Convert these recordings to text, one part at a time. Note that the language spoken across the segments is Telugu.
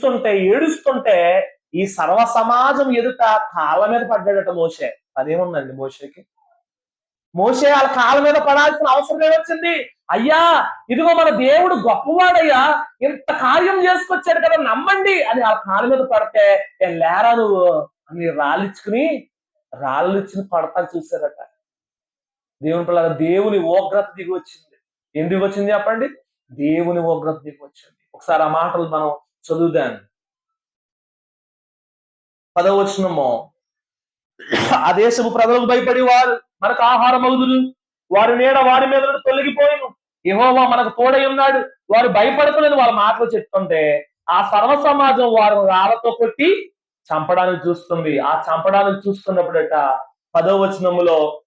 చూస్తుంటే ఏడుస్తుంటే ఈ సర్వ సమాజం ఎదుట కాళ్ళ మీద పడ్డాడట మోసే అదేముందండి మోసేకి మోసే వాళ్ళ కాళ్ళ మీద పడాల్సిన అవసరం ఏమొచ్చింది? అయ్యా ఇదిగో మన దేవుడు గొప్పవాడయ్యా ఇంత కార్యం చేసుకొచ్చాడు కదా నమ్మండి అని ఆ కాళ్ళ మీద పడితే "ఏ లేరా నువ్వు? అని రాళ్ళిచ్చుకుని రాళ్ళు ఇచ్చుకుని పడతా చూశారట. దేవుని పిల్లల దేవుని ఉగ్రత దిగి వచ్చింది. ఎందుకు వచ్చింది చెప్పండి? దేవుని ఉగ్రత దిగి వచ్చింది. ఒకసారి ఆ మాటలు మనం చదువుదాం. పదవచనము. ఆ దేశపు ప్రజలకు భయపడి వారు మనకు ఆహారం అవుదురు వారి నీడ వారి మీద నుండి తొలగిపోయిను. యెహోవా మనకు తోడై ఉన్నాడు. వారు భయపడతలేదు వాళ్ళ మాటలు చెప్తుంటే ఆ సర్వ సమాజం వారు రాళ్ళతో కొట్టి చంపడానికి చూస్తుంది. ఆ చంపడానికి చూస్తున్నప్పుడట పదో వచనములో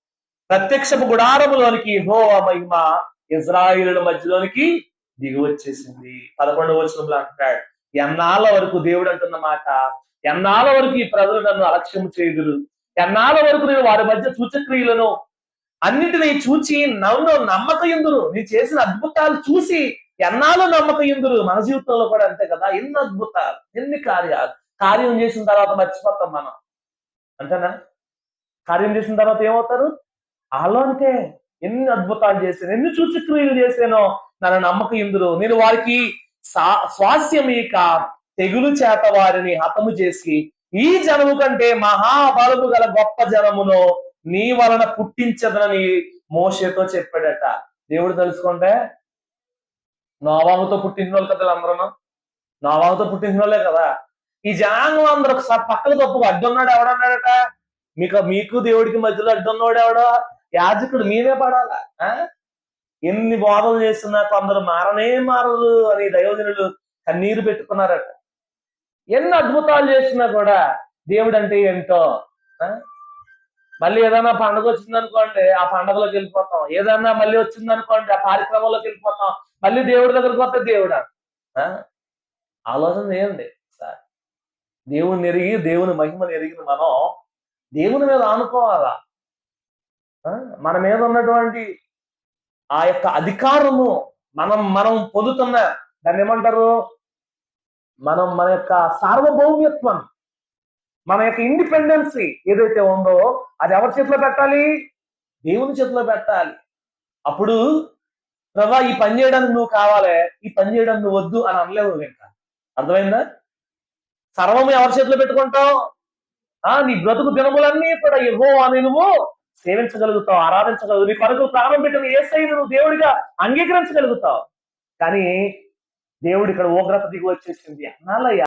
ప్రత్యక్షపు గుడారములోనికి యెహోవా మహిమ ఇజ్రాయిలుల మధ్యలోనికి దిగి వచ్చేసింది పదకొండవ వచనంలో అంటాడు. ఎన్నాళ్ళ వరకు దేవుడు అంటున్న మాట? ఎన్నాళ్ళ వరకు ఈ ప్రజలు నన్ను అలక్ష్యం చేయదురు? ఎన్నాళ్ళ వరకు నేను వారి మధ్య సూచక్రియలను అన్నిటినీ చూచి నన్ను నమ్మక ఎందురు నీ చేసిన అద్భుతాలు చూసి ఎన్నాళ్ళు నమ్మక ఎందురు మన జీవితంలో కూడా అంతే కదా? ఎన్ని అద్భుతాలు ఎన్ని కార్యాలు. కార్యం చేసిన తర్వాత మర్చిపోతాం మనం. అంతేనా? కార్యం చేసిన తర్వాత ఏమవుతారు? వాళ్ళు అంటే ఎన్ని అద్భుతాలు చేశాను ఎన్ని సూచక్రియలు చేశానో నన్ను నమ్మక ఎందురు నేను వారికి సా- తెగులు చేత వారిని హతము చేసి ఈ జనము కంటే మహాబలము గల గొప్ప జనమును నీ వలన పుట్టించదనని మోషేతో చెప్పాడట. దేవుడు తెలుసుకుంటే నోవాముతో పుట్టించిన వాళ్ళు కదా అందరూ నోవాముతో పుట్టించిన వాళ్ళే కదా? ఈ జనాంగం అందరూ ఒకసారి పక్కన తప్పు అడ్డున్నాడు ఎవడన్నాడట మీకు మీకు దేవుడికి మధ్యలో అడ్డున్నాడు ఎవడో? యాజకుడు మీరే పడాలా? ఎన్ని బోధలు చేస్తున్నా కొందరు మారనే మారరు అని దయోజనులు కన్నీరు పెట్టుకున్నారట ఎన్ని అద్భుతాలు చేసినా కూడా దేవుడు అంటే ఏంటో ఆ? మళ్ళీ ఏదైనా పండుగ వచ్చిందనుకోండి ఆ పండుగలోకి వెళ్ళిపోతాం ఏదన్నా మళ్ళీ వచ్చిందనుకోండి ఆ కార్యక్రమంలోకి వెళ్ళిపోతాం మళ్ళీ దేవుడి దగ్గరకు వస్తే దేవుడా ఆ? ఆలోచన చేయండి సార్ దేవుని ఎరిగి దేవుని మహిమను ఎరిగిన మనం దేవుని మీద ఆనుకోవాలా ఆ? మన మీద ఉన్నటువంటి ఆ యొక్క అధికారము మనం మనం పొందుతున్న దాన్ని ఏమంటారు? మనం మన యొక్క సార్వభౌమ్యత్వం మన యొక్క ఇండిపెండెన్సీ ఏదైతే ఉందో అది ఎవరి చేతిలో పెట్టాలి? దేవుని చేతిలో పెట్టాలి. అప్పుడు ప్రభా ఈ పని చేయడానికి నువ్వు కావాలి ఈ పని చేయడానికి నువ్వు వద్దు అని అనలేవు ఇంకా అర్థమైందా? సర్వము ఎవరి చేతిలో పెట్టుకుంటావు? ఆ నీ బ్రతుకు దినములన్నీ కూడా ఎవ్వో అని నువ్వు సేవించగలుగుతావు ఆరాధించగలుగుతావు. నీ కొరకు ప్రాణం పెట్టిన ఏసై నువ్వు దేవుడిగా అంగీకరించగలుగుతావు. కానీ దేవుడు ఇక్కడ ఉగ్రత దిగి వచ్చేసింది అన్నాలయ్య